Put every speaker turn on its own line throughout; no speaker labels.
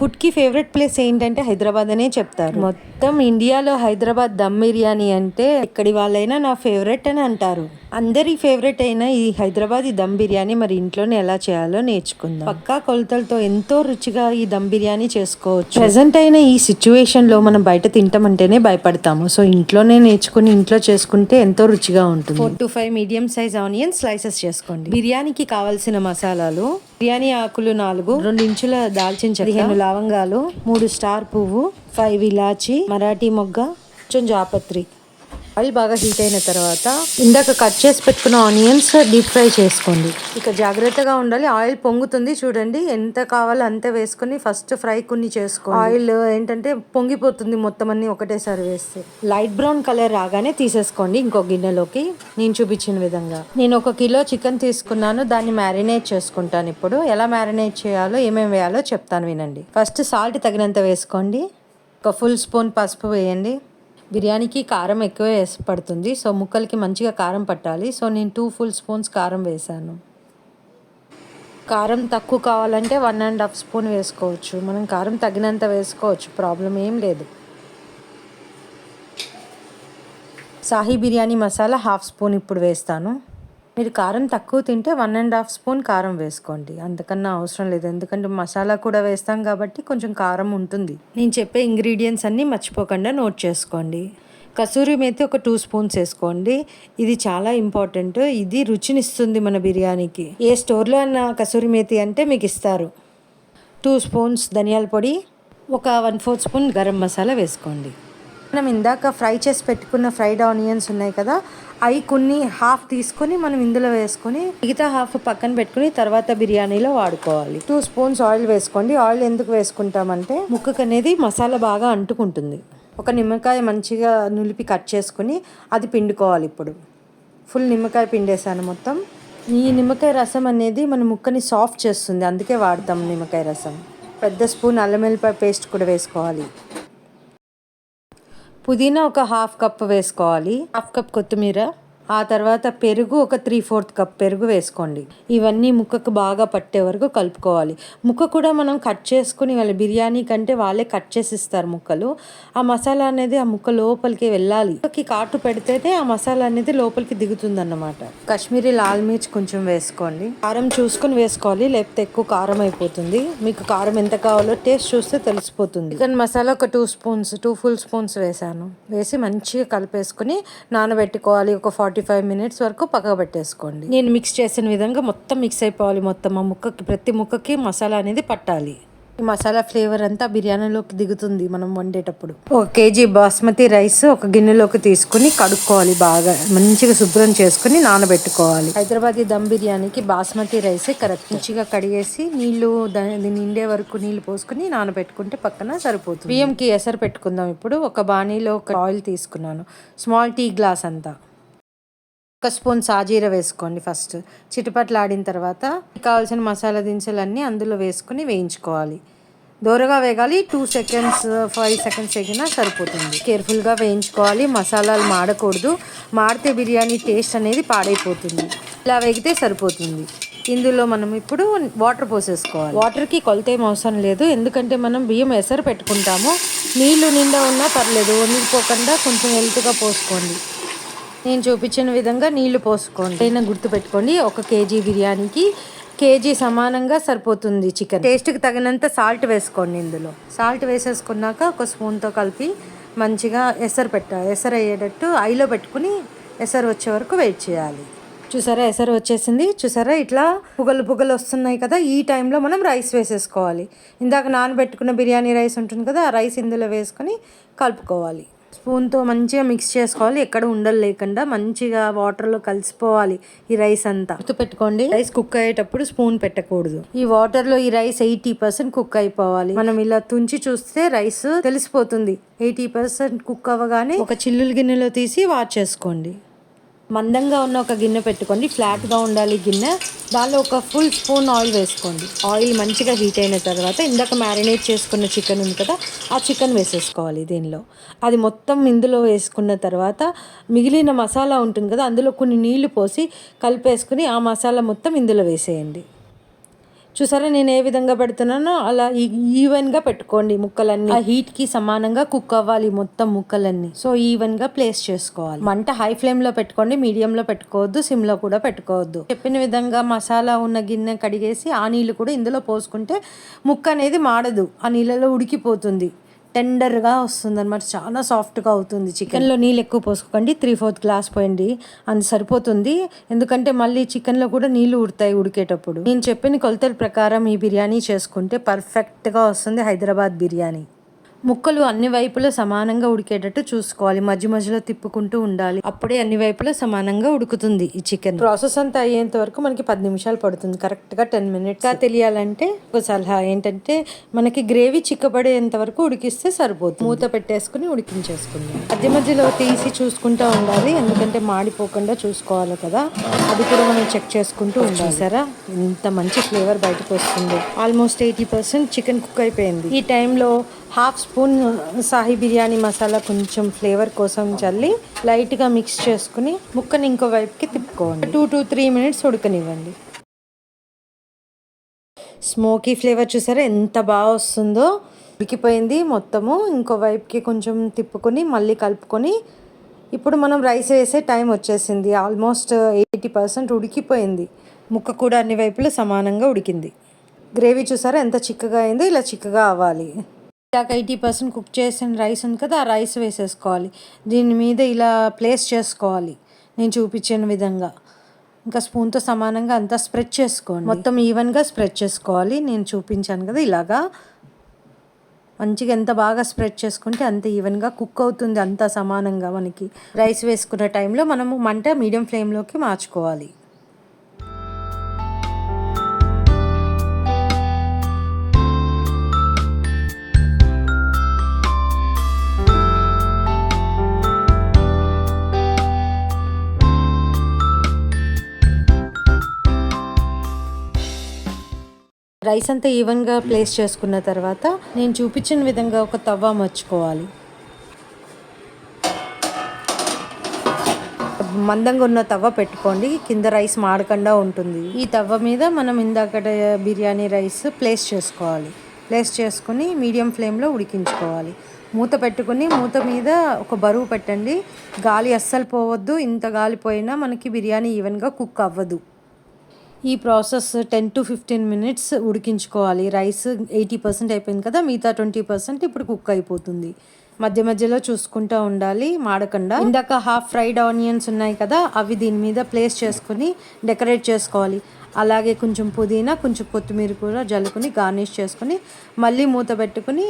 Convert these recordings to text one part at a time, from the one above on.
ఫుడ్కి favourite place ఏంటంటే హైదరాబాద్ అనే చెప్తారు. మొత్తం ఇండియాలో హైదరాబాద్ దమ్ బిర్యానీ అంటే ఎక్కడి వాళ్ళైనా నా ఫేవరెట్ అని అంటారు. అందరి ఫేవరెట్ అయిన ఈ హైదరాబాద్ ఈ దమ్ బిర్యానీ మరి ఇంట్లోనే ఎలా చేయాలో నేర్చుకుందాం. పక్కా కొలతలతో ఎంతో రుచిగా ఈ దమ్ బిర్యానీ చేసుకోవచ్చు. ప్రజెంట్ అయిన ఈ సిచ్యువేషన్లో మనం బయట తింటామంటేనే భయపడతాము. సో ఇంట్లోనే నేర్చుకుని ఇంట్లో చేసుకుంటే ఎంతో రుచిగా ఉంటుంది. Four to five medium size onion slices చేసుకోండి. బిర్యానీకి కావాల్సిన మసాలాలు బిర్యానీ ఆకులు నాలుగు రెండు ఇంచుల దాల్చిన చెక్క పదిహేను లవంగాలు మూడు స్టార్ పువ్వు ఫైవ్ ఇలాచి మరాఠీ మొగ్గ కొంచెం జాపత్రి. ఆయిల్ బాగా హీట్ అయిన తర్వాత ఇందాక కట్ చేసి పెట్టుకున్న ఆనియన్స్ డీప్ ఫ్రై చేసుకోండి. ఇక జాగ్రత్తగా ఉండాలి. ఆయిల్ పొంగుతుంది చూడండి. ఎంత కావాలో అంతే వేసుకొని ఫస్ట్ ఫ్రై కొన్ని చేసుకో ఆయిల్ ఏంటంటే పొంగిపోతుంది మొత్తం అన్ని ఒకటేసారి వేస్తే. లైట్ బ్రౌన్ కలర్ రాగానే తీసేసుకోండి ఇంకో గిన్నెలోకి. నేను చూపించిన విధంగా. నేను ఒక కిలో చికెన్ తీసుకున్నాను. దాన్ని మ్యారినేట్ చేసుకుంటాను ఇప్పుడు. ఎలా మ్యారినేట్ చేయాలో ఏమేమి వేయాలో చెప్తాను వినండి. ఫస్ట్ సాల్ట్ తగినంత వేసుకోండి. ఒక ఫుల్ స్పూన్ పసుపు వేయండి. బిర్యానీకి కారం ఎక్కువ పడుతుంది. సో ముక్కలకి మంచిగా కారం పట్టాలి. సో నేను టూ ఫుల్ స్పూన్స్ కారం వేసాను. కారం తక్కువ కావాలంటే వన్ అండ్ హాఫ్ స్పూన్ వేసుకోవచ్చు. మనం కారం తగినంత వేసుకోవచ్చు. ప్రాబ్లం ఏం లేదు. సాహీ బిర్యానీ మసాలా హాఫ్ స్పూన్ ఇప్పుడు వేస్తాను. మీరు కారం తక్కువ తింటే వన్ అండ్ హాఫ్ స్పూన్ కారం వేసుకోండి. అంతకన్నా అవసరం లేదు. ఎందుకంటే మసాలా కూడా వేస్తాం కాబట్టి కొంచెం కారం ఉంటుంది. నేను చెప్పే ఇంగ్రీడియంట్స్ అన్నీ మర్చిపోకుండా నోట్ చేసుకోండి. కసూరి మేతి ఒక టూ స్పూన్స్ వేసుకోండి. ఇది చాలా ఇంపార్టెంట్. ఇది రుచినిస్తుంది మన బిర్యానీకి. ఏ స్టోర్లో అన్న కసూరి మేతి అంటే మీకు ఇస్తారు. టూ స్పూన్స్ ధనియాల పొడి ఒక one four spoon garam masala వేసుకోండి. మనం ఇందాక ఫ్రై చేసి పెట్టుకున్న ఫ్రైడ్ ఆనియన్స్ ఉన్నాయి కదా అవి కొన్ని హాఫ్ తీసుకొని మనం ఇందులో వేసుకొని మిగతా హాఫ్ పక్కన పెట్టుకుని తర్వాత బిర్యానీలో వాడుకోవాలి. టూ స్పూన్స్ ఆయిల్ వేసుకోండి. ఆయిల్ ఎందుకు వేసుకుంటామంటే ముక్కకు అనేది మసాలా బాగా అంటుకుంటుంది. ఒక నిమ్మకాయ మంచిగా నులిపి కట్ చేసుకుని అది పిండుకోవాలి ఇప్పుడు. ఫుల్ నిమ్మకాయ పిండేసాను మొత్తం. ఈ నిమ్మకాయ రసం అనేది మన ముక్కని సాఫ్ట్ చేస్తుంది. అందుకే వాడతాం నిమ్మకాయ రసం. పెద్ద స్పూన్ అల్లం వెల్లిపాయ పేస్ట్ కూడా వేసుకోవాలి. పుదీనా ఒక హాఫ్ కప్ వేసుకోవాలి. హాఫ్ కప్ కొత్తిమీర. ఆ తర్వాత పెరుగు ఒక త్రీ ఫోర్త్ కప్ పెరుగు వేసుకోండి. ఇవన్నీ ముక్కకు బాగా పట్టే వరకు కలుపుకోవాలి. ముక్క కూడా మనం కట్ చేసుకుని వాళ్ళ బిర్యానీ కంటే వాళ్ళే కట్ చేసి ఇస్తారు ముక్కలు. ఆ మసాలా అనేది ఆ ముక్క లోపలికి వెళ్ళాలి. ముక్కకి కాటు పెడితేనే ఆ మసాలా అనేది లోపలికి దిగుతుంది అన్నమాట కాశ్మీరీ లాల్ మిర్చి కొంచెం వేసుకోండి. కారం చూసుకొని వేసుకోవాలి లేకపోతే ఎక్కువ కారం అయిపోతుంది. మీకు కారం ఎంత కావాలో టేస్ట్ చూస్తే తెలిసిపోతుంది. చికెన్ మసాలా ఒక two spoons two full spoons వేసాను వేసి మంచిగా కలిపేసుకుని నానబెట్టుకోవాలి. ఒక ఫార్టీ ఫైవ్ మినిట్స్ వరకు పక్కకు పెట్టేసుకోండి. నేను మిక్స్ చేసిన విధంగా మొత్తం మిక్స్ అయిపోవాలి. మొత్తం ఆ ముక్కకి ప్రతి ముక్కకి మసాలా అనేది పట్టాలి. ఈ మసాలా ఫ్లేవర్ అంతా బిర్యానీలోకి దిగుతుంది మనం వండేటప్పుడు. ఒక కేజీ బాస్మతి రైస్ ఒక గిన్నెలోకి తీసుకుని కడుక్కోవాలి బాగా. మంచిగా శుభ్రం చేసుకుని నానబెట్టుకోవాలి. హైదరాబాదీ దమ్ బిర్యానీకి బాస్మతి రైస్ కరెక్ట్. మంచిగా కడిగేసి నీళ్ళు నిండే వరకు నీళ్ళు పోసుకుని నానబెట్టుకుంటే పక్కన సరిపోతుంది. బియ్యంకి ఎసరు పెట్టుకుందాం ఇప్పుడు. ఒక బాణీలో ఒక ఆయిల్ తీసుకున్నాను. స్మాల్ టీ గ్లాస్ అంతా. ఒక స్పూన్ సాజీర వేసుకోండి ఫస్ట్. చిటపట్లాడిన తర్వాత కావాల్సిన మసాలా దినుసులన్నీ అందులో వేసుకుని వేయించుకోవాలి. దోరగా వేగాలి టూ సెకండ్స్ ఫైవ్ సెకండ్స్ వేగినా సరిపోతుంది. కేర్ఫుల్గా వేయించుకోవాలి మసాలాలు మాడకూడదు. మాడితే బిర్యానీ టేస్ట్ అనేది పాడైపోతుంది. ఇలా వేగితే సరిపోతుంది. ఇందులో మనం ఇప్పుడు వాటర్ పోసేసుకోవాలి. వాటర్కి కొలత ఏం అవసరం లేదు ఎందుకంటే మనం బియ్యం ఎసరు పెట్టుకుంటాము. నీళ్ళు నిండా ఉన్నా పర్లేదు వణిగిపోకుండా కొంచెం హెల్త్గా పోసుకోండి. నేను చూపించిన విధంగా నీళ్ళు పోసుకోండి. అయినా గుర్తుపెట్టుకోండి ఒక కేజీ బిర్యానీకి కేజీ సమానంగా సరిపోతుంది చికెన్. టేస్ట్కి తగినంత సాల్ట్ వేసుకోండి ఇందులో. సాల్ట్ వేసేసుకున్నాక ఒక స్పూన్తో కలిపి మంచిగా ఎసరు పెట్టాలి ఎసరు అయ్యేటట్టు ఐలో పెట్టుకుని ఎసరు వచ్చే వరకు వెయిట్ చేయాలి. చూసారా ఎసరు వచ్చేసింది. చూసారా ఇట్లా పుగలు పుగలు వస్తున్నాయి కదా ఈ టైంలో మనం రైస్ వేసేసుకోవాలి. ఇందాక నానబెట్టుకున్న బిర్యానీ రైస్ ఉంటుంది కదా ఆ రైస్ ఇందులో వేసుకొని కలుపుకోవాలి. స్పూన్తో మంచిగా మిక్స్ చేసుకోవాలి. ఎక్కడ ఉండలు లేకుండా మంచిగా వాటర్లో కలిసిపోవాలి ఈ రైస్ అంతా. గుర్తుపెట్టుకోండి. రైస్ కుక్ అయ్యేటప్పుడు స్పూన్ పెట్టకూడదు. ఈ వాటర్లో ఈ రైస్ ఎయిటీ పర్సెంట్ కుక్ అయిపోవాలి. మనం ఇలా తుంచి చూస్తే రైస్ తెలిసిపోతుంది. ఎయిటీ పర్సెంట్ కుక్ అవ్వగానే ఒక చిల్లులు గిన్నెలో తీసి వాచ్ చేసుకోండి. మందంగా ఉన్న ఒక గిన్నె పెట్టుకోండి ఫ్లాట్గా ఉండాలి గిన్నె. దానిలో ఒక ఫుల్ స్పూన్ ఆయిల్ వేసుకోండి. ఆయిల్ మంచిగా హీట్ అయిన తర్వాత ఇందాక మ్యారినేట్ చేసుకున్న చికెన్ ఉంది కదా ఆ చికెన్ వేసేసుకోవాలి దీనిలో. అది మొత్తం ఇందులో వేసుకున్న తర్వాత మిగిలిన మసాలా ఉంటుంది కదా అందులో కొన్ని నీళ్ళు పోసి కలిపేసుకుని ఆ మసాలా మొత్తం ఇందులో వేసేయండి. చూసారా నేను ఏ విధంగా పెడుతున్నానో? అలా ఈవెన్గా పెట్టుకోండి ముక్కలన్నీ. ఆ హీట్కి సమానంగా కుక్ అవ్వాలి మొత్తం ముక్కలన్నీ. సో ఈవెన్గా ప్లేస్ చేసుకోవాలి. మంట హై ఫ్లేమ్లో పెట్టుకోండి మీడియంలో పెట్టుకోవద్దు సిమ్లో కూడా పెట్టుకోవద్దు. చెప్పిన విధంగా మసాలా ఉన్న గిన్నె కడిగేసి ఆ నీళ్ళు కూడా ఇందులో పోసుకుంటే ముక్క అనేది మాడదు. ఆ నీళ్ళలో ఉడికిపోతుంది. టెండర్గా వస్తుంది అనమాట చాలా సాఫ్ట్గా అవుతుంది చికెన్లో నీళ్ళు ఎక్కువ పోసుకోకండి. త్రీ ఫోర్త్ గ్లాస్ పోయండి. అది సరిపోతుంది. ఎందుకంటే మళ్ళీ చికెన్లో కూడా నీళ్ళు ఉడతాయి ఉడికేటప్పుడు. నేను చెప్పిన కొలతల ప్రకారం ఈ బిర్యానీ చేసుకుంటే పర్ఫెక్ట్గా వస్తుంది హైదరాబాద్ బిర్యానీ. ముక్కలు అన్ని వైపులా సమానంగా ఉడికేటట్టు చూసుకోవాలి. మధ్య మధ్యలో తిప్పుకుంటూ ఉండాలి. అప్పుడే అన్ని వైపులా సమానంగా ఉడుకుతుంది ఈ చికెన్. ప్రాసెస్ అంతా అయ్యేంత వరకు మనకి పది నిమిషాలు పడుతుంది. కరెక్ట్గా టెన్ మినిట్స్ తెలియాలంటే ఒక సలహా ఏంటంటే మనకి గ్రేవీ చిక్కబడేంత వరకు ఉడికిస్తే సరిపోతుంది. మూత పెట్టేసుకుని ఉడికించేసుకుందాం. మధ్య మధ్యలో తీసి చూసుకుంటూ ఉండాలి. ఎందుకంటే మాడిపోకుండా చూసుకోవాలి కదా. అది కూడా మనం చెక్ చేసుకుంటూ ఉండాలి. సరే ఇంత మంచి ఫ్లేవర్ బయటకు వస్తుంది. Almost eighty percent chicken cook అయిపోయింది. ఈ టైంలో హాఫ్ స్పూన్ సాహి బిర్యానీ మసాలా కొంచెం ఫ్లేవర్ కోసం చల్లి లైట్గా మిక్స్ చేసుకుని ముక్కని ఇంకో వైపుకి తిప్పుకోండి. టూ టు త్రీ మినిట్స్ ఉడకనివ్వండి. స్మోకీ ఫ్లేవర్ చూసారా? ఎంత బాగా వస్తుందో. ఉడికిపోయింది మొత్తము. ఇంకో వైపుకి కొంచెం తిప్పుకొని మళ్ళీ కలుపుకొని ఇప్పుడు మనం రైస్ వేసే టైం వచ్చేసింది. ఆల్మోస్ట్ ఎయిటీ పర్సెంట్ ఉడికిపోయింది. ముక్క కూడా అన్ని వైపులు సమానంగా ఉడికింది. గ్రేవీ చూసారా? ఎంత చిక్కగా అయిందో ఇలా చిక్కగా అవ్వాలి. ఇందాక ఎయిటీ పర్సెంట్ కుక్ చేసిన రైస్ ఉంది కదా ఆ రైస్ వేసేసుకోవాలి. దీని మీద ఇలా ప్లేస్ చేసుకోవాలి నేను చూపించిన విధంగా. ఇంకా స్పూన్తో సమానంగా అంతా స్ప్రెడ్ చేసుకోండి. మొత్తం ఈవెన్గా స్ప్రెడ్ చేసుకోవాలి. నేను చూపించాను కదా ఇలాగా. మంచిగా ఎంత బాగా స్ప్రెడ్ చేసుకుంటే అంత ఈవెన్గా కుక్ అవుతుంది అంత సమానంగా మనకి. రైస్ వేసుకున్న టైంలో మనము మంట మీడియం ఫ్లేమ్లోకి మార్చుకోవాలి. రైస్ అంతా ఈవెన్గా ప్లేస్ చేసుకున్న తర్వాత నేను చూపించిన విధంగా ఒక తవ్వ మర్చుకోవాలి. మందంగా ఉన్న తవ్వ పెట్టుకోండి. కింద రైస్ మాడకుండా ఉంటుంది. ఈ తవ్వ మీద మనం ఇందాక బిర్యానీ రైస్ ప్లేస్ చేసుకోవాలి. ప్లేస్ చేసుకుని మీడియం ఫ్లేమ్లో ఉడికించుకోవాలి. మూత పెట్టుకుని మూత మీద ఒక బరువు పెట్టండి. గాలి అస్సలు పోవద్దు. ఇంత గాలి పోయినా మనకి బిర్యానీ ఈవెన్గా కుక్ అవ్వదు. ఈ process ten to fifteen minutes ఉడికించుకోవాలి. రైస్ ఎయిటీ పర్సెంట్ అయిపోయింది కదా మిగతా ట్వంటీ పర్సెంట్ ఇప్పుడు కుక్ అయిపోతుంది. మధ్య మధ్యలో చూసుకుంటూ ఉండాలి మాడకుండా. ఇందాక హాఫ్ ఫ్రైడ్ ఆనియన్స్ ఉన్నాయి కదా అవి దీని మీద ప్లేస్ చేసుకుని డెకరేట్ చేసుకోవాలి. అలాగే కొంచెం పుదీనా కొంచెం కొత్తిమీర కూడా జల్లుకుని గార్నిష్ చేసుకుని మళ్ళీ మూత పెట్టుకుని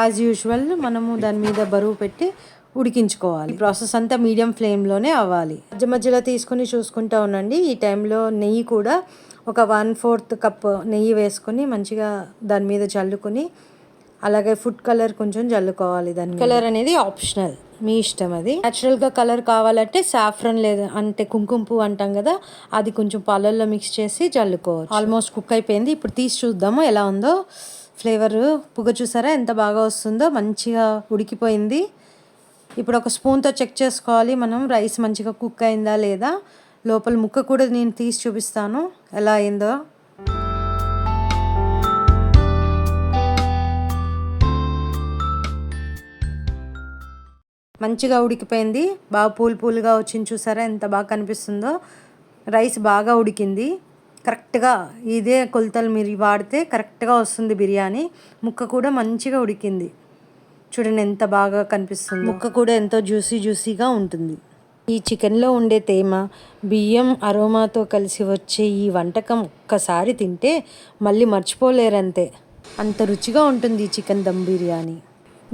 యాజ్ యూజువల్ మనము దాని మీద బరువు పెట్టి ఉడికించుకోవాలి. ప్రాసెస్ అంతా మీడియం ఫ్లేమ్లోనే అవ్వాలి. మధ్య మధ్యలో తీసుకుని చూసుకుంటూ ఉండండి. ఈ టైంలో నెయ్యి కూడా ఒక వన్ ఫోర్త్ కప్ నెయ్యి వేసుకొని మంచిగా దాని మీద చల్లుకొని అలాగే ఫుడ్ కలర్ కొంచెం చల్లుకోవాలి దాని కలర్ అనేది ఆప్షనల్. మీ ఇష్టం అది. న్యాచురల్గా కలర్ కావాలంటే సాఫ్రన్ లేదు అంటే కుంకుమ పువ్వు అంటాం కదా అది కొంచెం పాలల్లో మిక్స్ చేసి చల్లుకోవచ్చు. ఆల్మోస్ట్ కుక్ అయిపోయింది. ఇప్పుడు తీసి చూద్దాము ఎలా ఉందో. ఫ్లేవర్ పొగ చూసారా? ఎంత బాగా వస్తుందో. మంచిగా ఉడికిపోయింది. ఇప్పుడు ఒక స్పూన్తో చెక్ చేసుకోవాలి. మనం రైస్ మంచిగా కుక్ అయిందా లేదా? లోపల ముక్క కూడా నేను తీసి చూపిస్తాను. ఎలా అయిందో. మంచిగా ఉడికిపోయింది. బాగా పూలు పూలుగా వచ్చింది చూసారా? ఎంత బాగా కనిపిస్తుందో. రైస్ బాగా ఉడికింది. కరెక్ట్గా ఇదే కొలతలు మీరు వాడితే కరెక్ట్గా వస్తుంది బిర్యానీ. ముక్క కూడా మంచిగా ఉడికింది. చూడండి ఎంత బాగా కనిపిస్తుంది. ముక్క కూడా ఎంతో జ్యూసీ జ్యూసీగా ఉంటుంది. ఈ చికెన్లో ఉండే తేమ బియ్యం అరోమాతో కలిసి వచ్చే ఈ వంటకం ఒక్కసారి తింటే మళ్ళీ మర్చిపోలేరంతే. అంత రుచిగా ఉంటుంది ఈ చికెన్ దమ్ బిర్యానీ.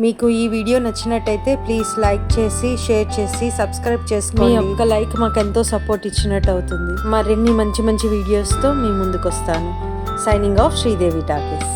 మీకు ఈ వీడియో నచ్చినట్టయితే ప్లీజ్ లైక్ చేసి షేర్ చేసి సబ్స్క్రైబ్ చేసుకోండి. మీ ఒక్క లైక్ మాకు ఎంతో సపోర్ట్ ఇచ్చినట్టు అవుతుంది. మరిన్ని మంచి మంచి వీడియోస్తో మీ ముందుకు వస్తాను సైనింగ్ ఆఫ్ శ్రీదేవి టాకీస్